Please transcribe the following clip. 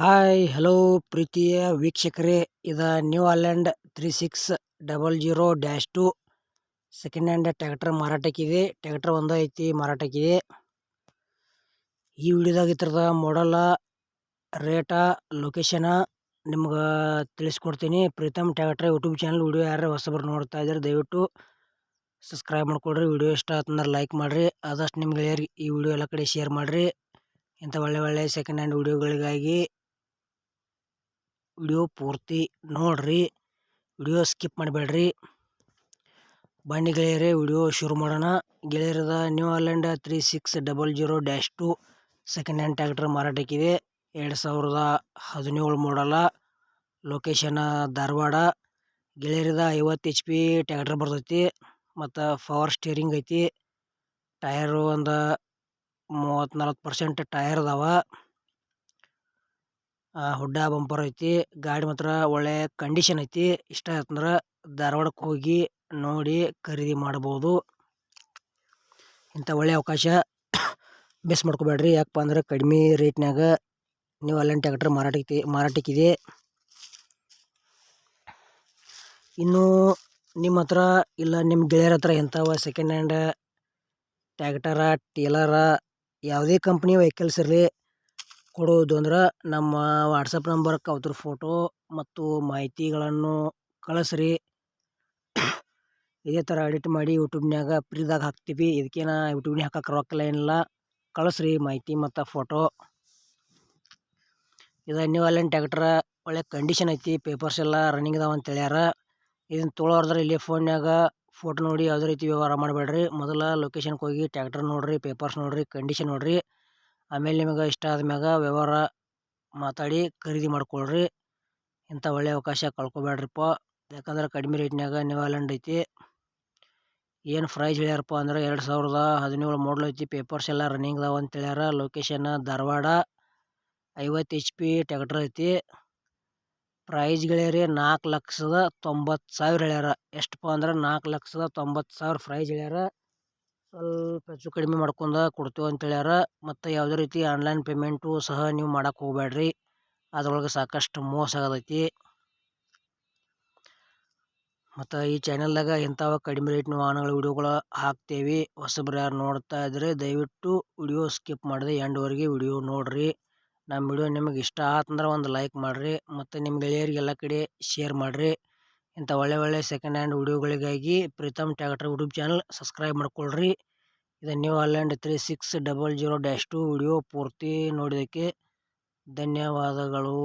Hi, hello ಪ್ರೀತಿಯ ವೀಕ್ಷಕರೇ. ಇದು new Holland three six double zero dash two second hand tractor ಮಾರಾಟಕ್ಕಿದೆ. Tractor ಒಂದು ಐತಿ, ಮಾರಾಟಕ್ಕಿದೆ. ಈ ವಿಡಿಯೋದಾಗ ಇದ್ರದ ಮಾಡಲ ರೇಟ ಲೊಕೇಶನ ನಿಮ್ಗೆ ತಿಳಿಸ್ಕೊಡ್ತೀನಿ. Preetam tractor YouTube channel video ಯಾರು ಹೊಸಬ್ರು ನೋಡ್ತಾ ಇದ್ದಾರೆ ದಯವಿಟ್ಟು ಸಬ್ಸ್ಕ್ರೈಬ್ ಮಾಡ್ಕೊಡ್ರಿ. ವಿಡಿಯೋ ಇಷ್ಟ ಆತಂದ್ರೆ ಲೈಕ್ ಮಾಡಿರಿ. ಆದಷ್ಟು ನಿಮ್ಗೆ ಈ ವಿಡಿಯೋ ಎಲ್ಲ ಕಡೆ ಶೇರ್ ಮಾಡಿರಿ. ಇಂಥ ಒಳ್ಳೆ ಒಳ್ಳೆ ಸೆಕೆಂಡ್ ಹ್ಯಾಂಡ್ ವಿಡಿಯೋಗಳಿಗಾಗಿ ವಿಡಿಯೋ ಪೂರ್ತಿ ನೋಡ್ರಿ, ವಿಡಿಯೋ ಸ್ಕಿಪ್ ಮಾಡಬೇಡ್ರಿ. ಬನ್ನಿ ಗೆಳೆಯರೇ ವಿಡಿಯೋ ಶುರು ಮಾಡೋಣ. ಗೆಳೆಯರದ new Holland three six double zero dash two second hand tractor ಮಾರಾಟಕ್ಕಿದೆ. ಎರಡು ಸಾವಿರದ ಹದಿನೇಳು ಮಾಡಲ ಲೊಕೇಶನ್ ಧಾರವಾಡ. ಗೆಳೆಯರದ ಐವತ್ತು ಎಚ್ ಪಿ ಟ್ಯಾಕ್ಟ್ರ್ ಬರ್ತೈತಿ, ಮತ್ತು ಪವರ್ ಸ್ಟೇರಿಂಗ್ ಐತಿ. ಟಯರು ಒಂದು ಮೂವತ್ತು ನಲ್ವತ್ತು ಪರ್ಸೆಂಟ್ ಟಯರ್ ಅದಾವ. ಹುಡ್ಡ ಬಂಪರ್ ಐತಿ, ಗಾಡಿ ಮಾತ್ರ ಒಳ್ಳೆ ಕಂಡೀಷನ್ ಐತಿ. ಇಷ್ಟ ಆಯ್ತಂದ್ರೆ ಧಾರವಾಡಕ್ಕೆ ಹೋಗಿ ನೋಡಿ ಖರೀದಿ ಮಾಡ್ಬೋದು. ಇಂಥ ಒಳ್ಳೆ ಅವಕಾಶ ಮಿಸ್ ಮಾಡ್ಕೋಬೇಡ್ರಿ. ಯಾಕಪ್ಪ ಅಂದ್ರೆ ಕಡಿಮೆ ರೇಟ್ನಾಗ ನೀವು ಅಲ್ಲಂಟ್ ಟ್ಯಾಕ್ಟ್ರ್ ಮಾರಾಟಕ್ಕೆ ಮಾರಾಟಕ್ಕಿದೆ. ಇನ್ನು ನಿಮ್ಮ ಹತ್ರ ಇಲ್ಲ ನಿಮ್ಮ ಗೆಳೆಯರ ಹತ್ರ ಎಂಥವ ಸೆಕೆಂಡ್ ಹ್ಯಾಂಡ್ ಟ್ಯಾಕ್ಟರ ಟೇಲರ ಯಾವುದೇ ಕಂಪ್ನಿ ವೆಹಿಕಲ್ಸ್ ಇರಲಿ ಕೊಡುವುದು ಅಂದ್ರೆ ನಮ್ಮ ವಾಟ್ಸಪ್ ನಂಬರ್ಗೆ ಅದ್ರ ಫೋಟೋ ಮತ್ತು ಮಾಹಿತಿಗಳನ್ನು ಕಳಿಸ್ರಿ. ಇದೇ ಥರ ಎಡಿಟ್ ಮಾಡಿ ಯೂಟ್ಯೂಬ್ನ್ಯಾಗ ಫ್ರೀದಾಗ ಹಾಕ್ತೀವಿ. ಇದಕ್ಕೇನ ಯೂಟ್ಯೂಬ್ನಾಗ ಹಾಕಕ್ಕೆ ರೊಕ್ಕ ಏನಿಲ್ಲ. ಕಳಿಸ್ರಿ ಮಾಹಿತಿ ಮತ್ತು ಫೋಟೋ ಇದು ನ್ಯೂ ಅಲೆನ್ ಟ್ಯಾಕ್ಟ್ರ ಒಳ್ಳೆ ಕಂಡೀಷನ್ ಐತಿ. ಪೇಪರ್ಸ್ ಎಲ್ಲ ರನ್ನಿಂಗ್ ಇದಾವೆ ಅಂತ ಹೇಳ್ಯಾರ. ಇದನ್ನು ತೊಗೊಳೋರ್ದ್ರೆ ಇಲ್ಲಿ ಫೋನ್ಯಾಗ ಫೋಟೋ ನೋಡಿ ಯಾವುದೇ ರೀತಿ ವ್ಯವಹಾರ ಮಾಡಬೇಡ್ರಿ. ಮೊದಲ ಲೊಕೇಶನ್ಗೆ ಹೋಗಿ ಟ್ಯಾಕ್ಟ್ರ್ ನೋಡಿರಿ ಪೇಪರ್ಸ್ ನೋಡಿರಿ ಕಂಡೀಷನ್ ನೋಡಿರಿ. ಆಮೇಲೆ ನಿಮಗೆ ಇಷ್ಟ ಆದ್ಮ್ಯಾಗ ವ್ಯವಹಾರ ಮಾತಾಡಿ ಖರೀದಿ ಮಾಡ್ಕೊಳ್ರಿ. ಇಂಥ ಒಳ್ಳೆಯ ಅವಕಾಶ ಕಳ್ಕೊಬೇಡ್ರಿಪ್ಪ ಯಾಕಂದ್ರೆ ಕಡಿಮೆ ರೇಟ್ನಾಗ ನ್ಯೂಲ್ಯಾಂಡ್ ಐತಿ. ಏನು ಪ್ರೈಸ್ ಹೇಳ್ಯಾರಪ್ಪ ಅಂದ್ರೆ ಎರಡು ಸಾವಿರದ ಹದಿನೇಳು ಮಾಡಲ್ ಐತಿ. ಪೇಪರ್ಸ್ ಎಲ್ಲ ರನ್ನಿಂಗ್ ಅದಾವ ಅಂತ ಹೇಳ್ಯಾರ. ಲೊಕೇಶನ್ ಧಾರವಾಡ. ಐವತ್ತು ಎಚ್ ಪಿ ಟ್ಯಾಕ್ಟರ್ ಐತಿ. ಪ್ರೈಸ್ ಗೆಳೆಯರಿ ನಾಲ್ಕು ಲಕ್ಷದ ತೊಂಬತ್ತು ಸಾವಿರ ಹೇಳ್ಯಾರ. ಎಷ್ಟಪ್ಪ ಅಂದ್ರೆ ನಾಲ್ಕು ಲಕ್ಷದ ತೊಂಬತ್ತು ಸಾವಿರ ಪ್ರೈಸ್ ಹೇಳ್ಯಾರ ಸ್ವಲ್ಪ ಹೆಚ್ಚು ಕಡಿಮೆ ಮಾಡ್ಕೊಂಡು ಕೊಡ್ತೇವೆ ಅಂತ ಹೇಳ್ಯಾರ ಮತ್ತು ಯಾವುದೇ ರೀತಿ ಆನ್ಲೈನ್ ಪೇಮೆಂಟು ಸಹ ನೀವು ಮಾಡೋಕೆ ಹೋಗ್ಬೇಡ್ರಿ ಅದ್ರೊಳಗೆ ಸಾಕಷ್ಟು ಮೋಸ ಆಗತೈತಿ. ಮತ್ತು ಈ ಚಾನೆಲ್ದಾಗ ಇಂಥವ ಕಡಿಮೆ ರೇಟ್ನ ವಾಹನಗಳ ವಿಡಿಯೋಗಳು ಹಾಕ್ತೇವೆ. ಹೊಸಬ್ರು ಯಾರು ನೋಡ್ತಾ ಇದ್ದರೆ ದಯವಿಟ್ಟು ವಿಡಿಯೋ ಸ್ಕಿಪ್ ಮಾಡಿದೆ ಎಂಡ್ವರೆಗೆ ವಿಡಿಯೋ ನೋಡಿರಿ. ನಮ್ಮ ವಿಡಿಯೋ ನಿಮಗೆ ಇಷ್ಟ ಆತಂದ್ರೆ ಒಂದು ಲೈಕ್ ಮಾಡಿರಿ. ಮತ್ತು ನಿಮ್ಮ ಗೆಳೆಯರಿಗೆಲ್ಲ ಕಡೆ ಶೇರ್ ಮಾಡಿರಿ. ಇಂಥ ಒಳ್ಳೆ ಒಳ್ಳೆ ಸೆಕೆಂಡ್ ಹ್ಯಾಂಡ್ ವಿಡಿಯೋಗಳಿಗಾಗಿ Preetam tractor YouTube channel subscribe ಮಾಡ್ಕೊಳ್ರಿ. ಇದು new Holland three six double zero dash two video ಪೂರ್ತಿ ನೋಡಿದ್ದಕ್ಕೆ ಧನ್ಯವಾದಗಳು.